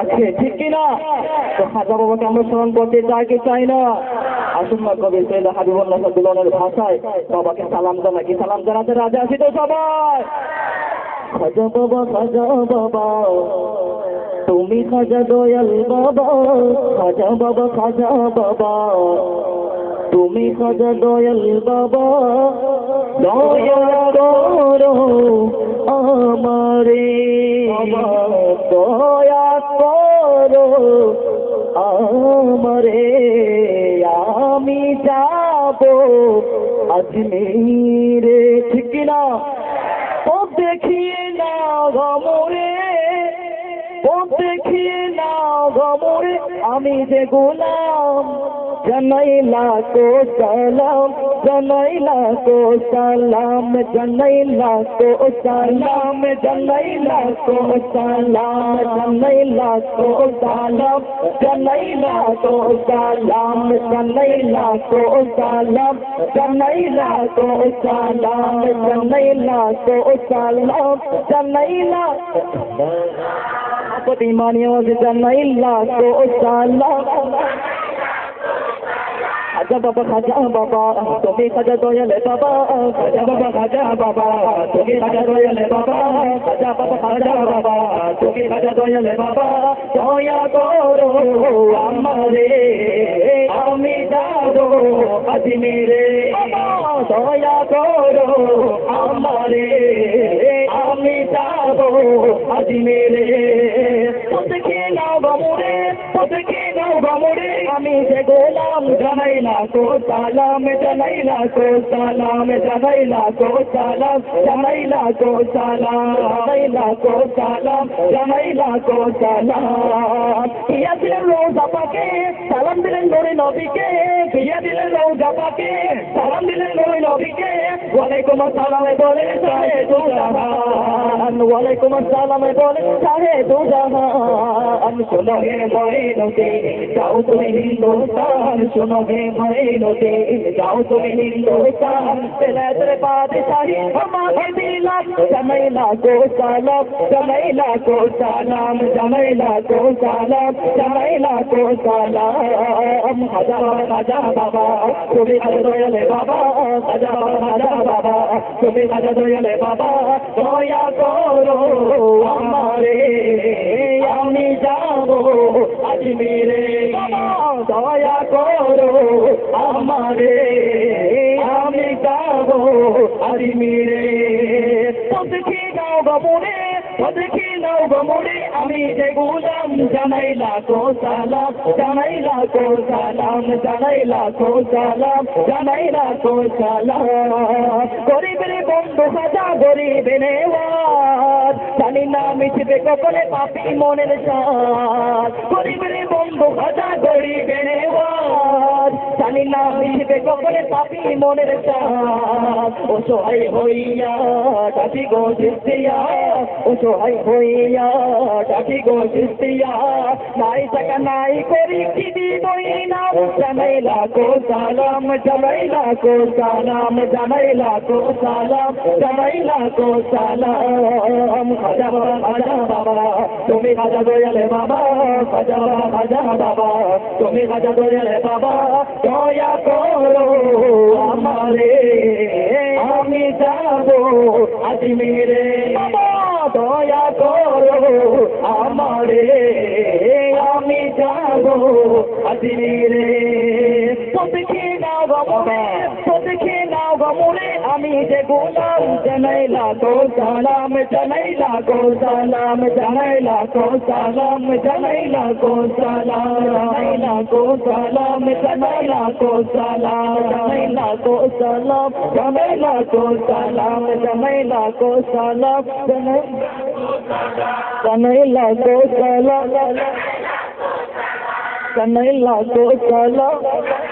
আছে, ঠিক কিনা? তো খাজা বাবাকে আমরা স্মরণ করতে চাই কি চাই না? আসুন না কবি সৈয়দ হাবিবুল্লাহ দুলনের ভাষায় বাবাকে সালাম জানা কি সালাম জানাতে রাজা আছি তো সবাই? খাজা বাবা খাজা বাবা, তুমি খাজা দয়াল বাবা, খাজা বাবা খাজা বাবা, তুমি খাজা দয়াল বাবা, দয়া করো আমারে। দয়া আমারে আমি যাব। আজমিরে ঠিক না? ও দেখিয়ে না গমরে ও দেখিয়ে না গমরে আমি যে গোলাম, জানাই তো সালাম। जनैला को सलाम जनैला को सलाम जनैला को सलाम जनैला को सलाम जनैला को सलाम जनैला को सलाम जनैला को सलाम जनैला को सलाम जनैला जनई ना जनैला को न খাজা বাবা খাজা বাবা তুমি খাজা দয়ালে বাবা খাজা বাবা খাজা বাবা তুমি খাজা দয়ালে বাবা খাজা বাবা খাজা বাবা তুমি খাজা দয়ালে বাবা দয়া করো আমারে আমি যাব আজমিরে দয়া করো আমারে আমি যাব আজমিরে দেখে নাও গমরে দেখে নাও গমরে যে গোলাম জানাই না কো সালাম জানাই না কো সালাম জানাই না কো সালাম জানাই না কো সালাম জানাই না কো সালাম জানাই না কো সালাম। ইয়া দিলেন রোজা পাকে, সালাম দিলেন নবী নবীকে দিলেন নৌজাপাকে সালাম দিলেন নবী নবীকে ওয়ালাইকুম আসসালামে বলে সাহে দু জাহান ওয়ালাইকুম আসসালামে বলে সাহে দু জাহান শোনো হে মহিনতে যাও তুমি হিন্দুস্তান শোনো হে মহিনতে যাও তুমি হিন্দুস্তান তেলেতরে বাদশাহী हमारे दिला जमैला को सालम जमैला को सालम जमैला को सालम जमैला को सालम हज़ार हज़ार বাবা, তুমি খাজা দয়ালে বাবা খাজা বাবা বাবা, তুমি খাজা দয়ালে বাবা, দয়া করো আমারে, আমি যাব আজমিরে। দয়া করো আমারে, আমি যাব আজমিরে। দেখি নাও গমরে দেখি নাও গমরে আমি যে গুলাম জানাইলা কো সালাম গরিবের বন্ধু নেওয়ার, জানি না মিশবে কখনে পাপি মনের গরিবের বন্ধু খাজা গরিবে জানি না মিশবে কখনে পাপি মনের সাথ ও সহায় হইয়া ডাকি গো උසොයි කොයියා ඩකි ගෝසිස්තියා නයිසක නයි කොරි කිදි නොයිනා ජමයිලා කෝ සලාම් ජමයිලා කෝ සලාම් ජමයිලා කෝ සලාම් ජමයිලා කෝ සලාම් අජබ අජබ බබා তুমি রাজা দয়ালে বাবা রাজা রাজা বাবা তুমি রাজা দয়ালে বাবা দয়া করো আমারে আমি যাবো আজমিরে দয়া করো আমারে আমি যাব আজমিরে सनाम کو سلام साम کو को सालाम کو को साल کو سلام सालो کو سلام